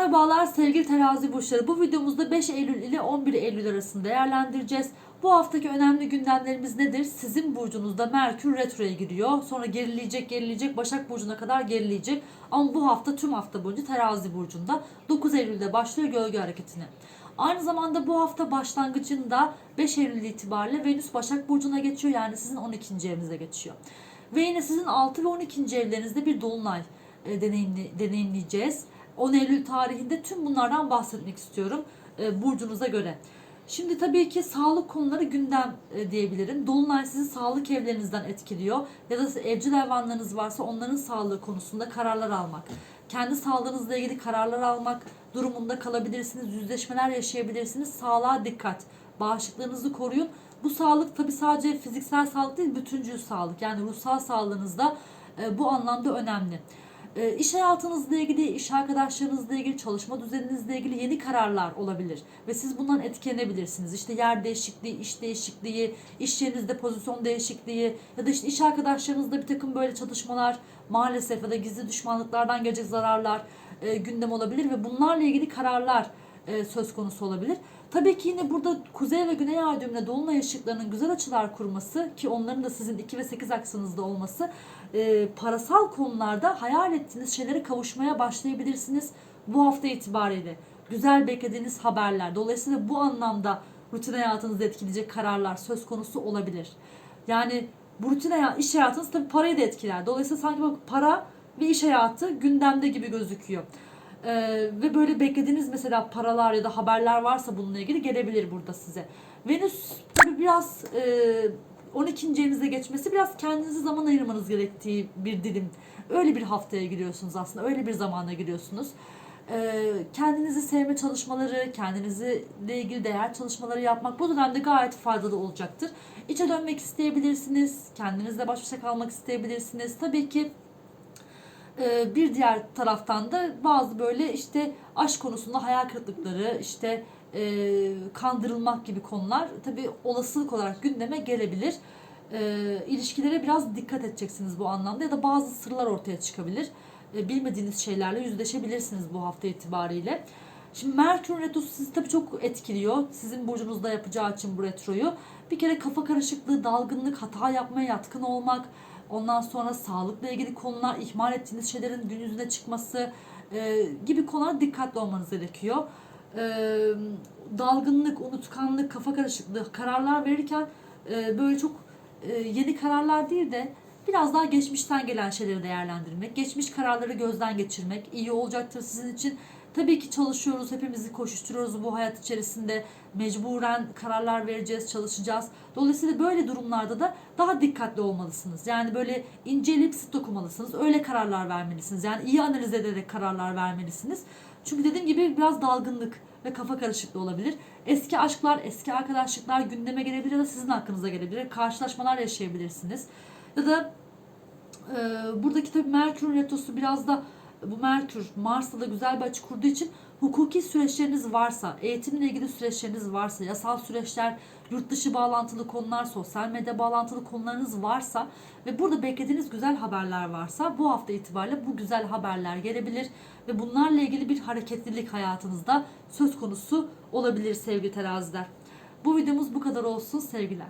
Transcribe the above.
Merhabalar sevgili terazi burçları. Bu videomuzda 5 Eylül ile 11 Eylül arasında değerlendireceğiz. Bu haftaki önemli gündemlerimiz nedir? Sizin burcunuzda Merkür retroya giriyor. Sonra gerileyecek, gerileyecek, Başak burcuna kadar gerileyecek. Ama bu hafta tüm hafta boyunca terazi burcunda 9 Eylül'de başlıyor gölge hareketine. Aynı zamanda bu hafta başlangıcında 5 Eylül itibariyle Venüs Başak Burcu'na geçiyor. Yani sizin 12. evinize geçiyor. Ve yine sizin 6 ve 12. evlerinizde bir dolunay e, deneyimleyeceğiz. 10 Eylül tarihinde tüm bunlardan bahsetmek istiyorum e, burcunuza göre. Şimdi tabii ki sağlık konuları gündem e, diyebilirim. Dolunay sizin sağlık evlerinizden etkiliyor. Ya da evcil hayvanlarınız varsa onların sağlığı konusunda kararlar almak. Kendi sağlığınızla ilgili kararlar almak durumunda kalabilirsiniz. Yüzleşmeler yaşayabilirsiniz. Sağlığa dikkat. Bağışıklığınızı koruyun. Bu sağlık tabii sadece fiziksel sağlık değil, bütüncül sağlık. Yani ruhsal sağlığınızda e, bu anlamda önemli. E, iş hayatınızla ilgili, iş arkadaşlarınızla ilgili, çalışma düzeninizle ilgili yeni kararlar olabilir. Ve siz bundan etkilenebilirsiniz. İşte yer değişikliği, iş değişikliği, iş yerinizde pozisyon değişikliği ya da işte iş arkadaşlarınızla bir takım böyle çalışmalar maalesef ya da gizli düşmanlıklardan gelecek zararlar e, gündem olabilir ve bunlarla ilgili kararlar e, söz konusu olabilir. Tabii ki yine burada kuzey ve güney ay düğümüne dolunay ışıklarının güzel açılar kurması ki onların da sizin 2 ve 8 aksınızda olması e, parasal konularda hayal ettiğiniz şeylere kavuşmaya başlayabilirsiniz bu hafta itibariyle. Güzel beklediğiniz haberler. Dolayısıyla bu anlamda rutin hayatınızı etkileyecek kararlar söz konusu olabilir. Yani bu rutin hayat, iş hayatınız tabii parayı da etkiler. Dolayısıyla sanki para ve iş hayatı gündemde gibi gözüküyor. Ee, ve böyle beklediğiniz mesela paralar ya da haberler varsa bununla ilgili gelebilir burada size. Venüs tabii biraz e, 12. evinize geçmesi biraz kendinize zaman ayırmanız gerektiği bir dilim. Öyle bir haftaya giriyorsunuz aslında. Öyle bir zamana giriyorsunuz. Ee, kendinizi sevme çalışmaları, kendinizle ilgili değer çalışmaları yapmak bu dönemde gayet faydalı olacaktır. İçe dönmek isteyebilirsiniz. Kendinizle baş başa kalmak isteyebilirsiniz. Tabii ki ee, bir diğer taraftan da bazı böyle işte aşk konusunda hayal kırıklıkları, işte e, kandırılmak gibi konular tabii olasılık olarak gündeme gelebilir. E, ilişkilere biraz dikkat edeceksiniz bu anlamda ya da bazı sırlar ortaya çıkabilir. E, bilmediğiniz şeylerle yüzleşebilirsiniz bu hafta itibariyle. Şimdi Merkür Retrosu sizi tabii çok etkiliyor. Sizin burcunuzda yapacağı için bu retroyu. Bir kere kafa karışıklığı, dalgınlık, hata yapmaya yatkın olmak, Ondan sonra sağlıkla ilgili konular, ihmal ettiğiniz şeylerin gün yüzüne çıkması e, gibi konulara dikkatli olmanız gerekiyor. E, dalgınlık, unutkanlık, kafa karışıklığı, kararlar verirken e, böyle çok e, yeni kararlar değil de biraz daha geçmişten gelen şeyleri değerlendirmek, geçmiş kararları gözden geçirmek iyi olacaktır sizin için. Tabii ki çalışıyoruz, hepimizi koşuşturuyoruz bu hayat içerisinde. Mecburen kararlar vereceğiz, çalışacağız. Dolayısıyla böyle durumlarda da daha dikkatli olmalısınız. Yani böyle inceleyip sık dokumalısınız. Öyle kararlar vermelisiniz. Yani iyi analiz ederek kararlar vermelisiniz. Çünkü dediğim gibi biraz dalgınlık ve kafa karışıklığı olabilir. Eski aşklar, eski arkadaşlıklar gündeme gelebilir ya da sizin hakkınıza gelebilir. Karşılaşmalar yaşayabilirsiniz. Ya da e, buradaki tabii Merkür retrosu biraz da bu Merkür Mars'ta da güzel bir açı kurduğu için hukuki süreçleriniz varsa, eğitimle ilgili süreçleriniz varsa, yasal süreçler, yurt dışı bağlantılı konular, sosyal medya bağlantılı konularınız varsa ve burada beklediğiniz güzel haberler varsa bu hafta itibariyle bu güzel haberler gelebilir ve bunlarla ilgili bir hareketlilik hayatınızda söz konusu olabilir sevgili teraziler. Bu videomuz bu kadar olsun sevgiler.